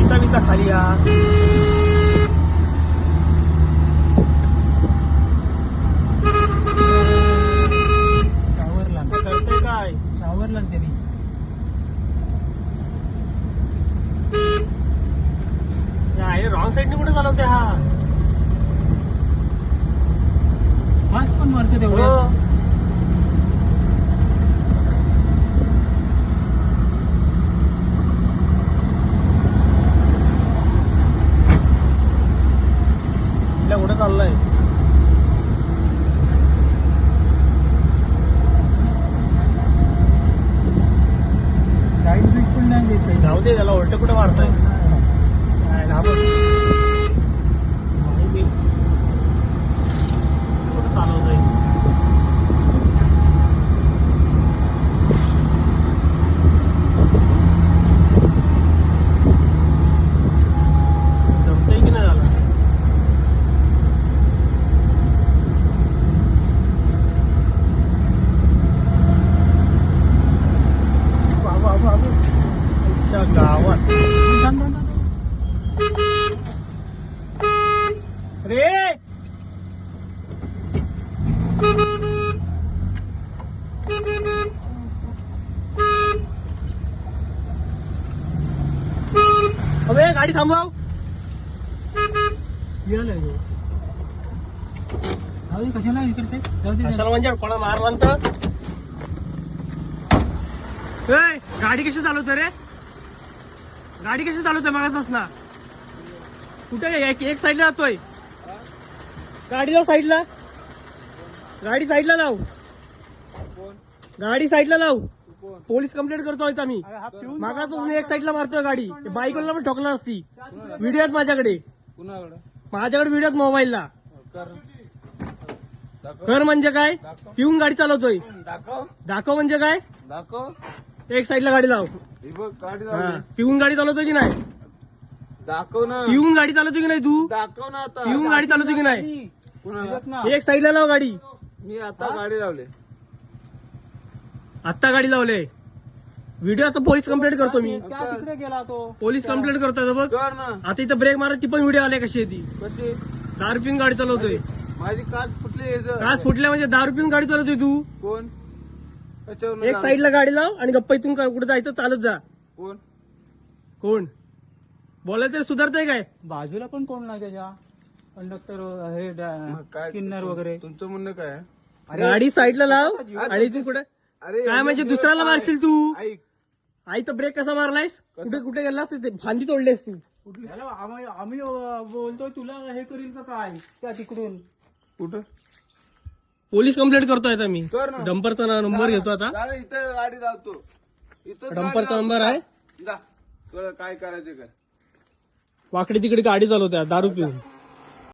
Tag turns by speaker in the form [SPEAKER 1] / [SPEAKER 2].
[SPEAKER 1] गाडीचा विचा खाली या.
[SPEAKER 2] शावरला
[SPEAKER 1] कळतंय काय?
[SPEAKER 2] शावरला त्यांनी.
[SPEAKER 1] रॉंग साईडने कुठे चालवते हा
[SPEAKER 2] फास्ट पण मारते तेवढे
[SPEAKER 1] हो. इथल्या कुठे चाललंय
[SPEAKER 2] साईड बीट पण नाही देत काही.
[SPEAKER 1] जाऊ दे त्याला उलट कुठे मारतोय काय घाबर. नाही बे. कुठं चालवतोय जमतंय की नाही झालं बाबा बाबा अच्छा गावात
[SPEAKER 2] थांब, थांब.
[SPEAKER 1] रे! अबे गाडी थांबव.
[SPEAKER 2] कशाला दे
[SPEAKER 1] कशाला म्हणजे कोणा तर? ए, गाडी कशी चालवतोय रे? गाडी कशी चालवतोय मागास ना कुठे एक एक साईडला जातोय. गाडी लाव साईडला गाडी साईडला लाव. गाडी साईडला लाव. पोलीस कंप्लेंट करतोय आम्ही.
[SPEAKER 2] हा पिऊन
[SPEAKER 1] मागासपासून एक साईडला मारतोय गाडी. बाईकला पण ठोकला असती. व्हिडिओ आहेत माझ्याकडे. माझ्याकडे व्हिडिओ आहेत मोबाईलला.
[SPEAKER 3] कर.
[SPEAKER 1] कर म्हणजे काय? पिऊन गाडी चालवतोय.
[SPEAKER 3] दाखव.
[SPEAKER 1] दाखव म्हणजे काय?
[SPEAKER 3] दाखव.
[SPEAKER 1] एक साईडला गाडी लाव.
[SPEAKER 3] ही बघ गाडी
[SPEAKER 1] हा.
[SPEAKER 3] लावली.
[SPEAKER 1] पिऊन गाडी चालवतो की नाही?
[SPEAKER 3] दाखव ना.
[SPEAKER 1] पिऊन गाडी चालवतो की नाही तू?
[SPEAKER 3] दाखव ना आता.
[SPEAKER 1] पिऊन गाडी चालवतो की नाही?
[SPEAKER 3] कुणाला?
[SPEAKER 1] एक साईडला लाव गाडी.
[SPEAKER 3] मी आता गाडी लावली.
[SPEAKER 1] आत्ता गाडी लावले. व्हिडिओ आता पोलीस कंप्लेंट करतो मी.
[SPEAKER 2] त्या तिकडे गेला तो.
[SPEAKER 1] पोलीस कंप्लेंट करतोय बघ.
[SPEAKER 3] कर ना.
[SPEAKER 1] आता इथं ब्रेक मारायची पण व्हिडिओ आले कशी आहे ती.
[SPEAKER 3] कशी?
[SPEAKER 1] दारू पिऊन गाडी चालवतोय.
[SPEAKER 3] माझी काच फुटली इथं.
[SPEAKER 1] काच फुटल्या म्हणजे दारू पिऊन गाडी चालवतोय तू.
[SPEAKER 3] कोण?
[SPEAKER 1] एक. साईडला गाडी लाव आणि गप्पा इथून काय कुठे जायचं चालत जा.
[SPEAKER 3] कोण?
[SPEAKER 1] कोण? बोलायचं सुधारतंय काय?
[SPEAKER 2] बाजूला पण कोण नाही त्याच्या? कंडक्टर हे
[SPEAKER 3] मग
[SPEAKER 2] ड्रा-
[SPEAKER 3] काय
[SPEAKER 2] किन्नर वगैरे.
[SPEAKER 3] तुमचं म्हणणं काय आहे?
[SPEAKER 1] गाडी साईडला लाव आणि तू कुठे?
[SPEAKER 3] अरे
[SPEAKER 1] काय म्हणजे दुसऱ्याला मारशील तू?
[SPEAKER 3] ऐक.
[SPEAKER 1] आई तर ब्रेक कसा मारलायस? कुठे कुठे गेलास ते? फांदी तोडलेस तू.
[SPEAKER 2] हॅलो आम्ही आम्ही अं, बोलतोय तुला हे करील का काय? त्या तिकडून.
[SPEAKER 3] कुठं?
[SPEAKER 1] पोलीस कंप्लेंट करतोय आता मी.
[SPEAKER 3] कर ना.
[SPEAKER 1] डंपरचा नंबर घेतो आता.
[SPEAKER 3] इथं गाडी लावतो. इथं
[SPEAKER 1] डंपरचा नंबर आहे.
[SPEAKER 3] काय करायचं काय?
[SPEAKER 1] वाकडी तिकडे गाडी चालवत्या दारू पिऊन.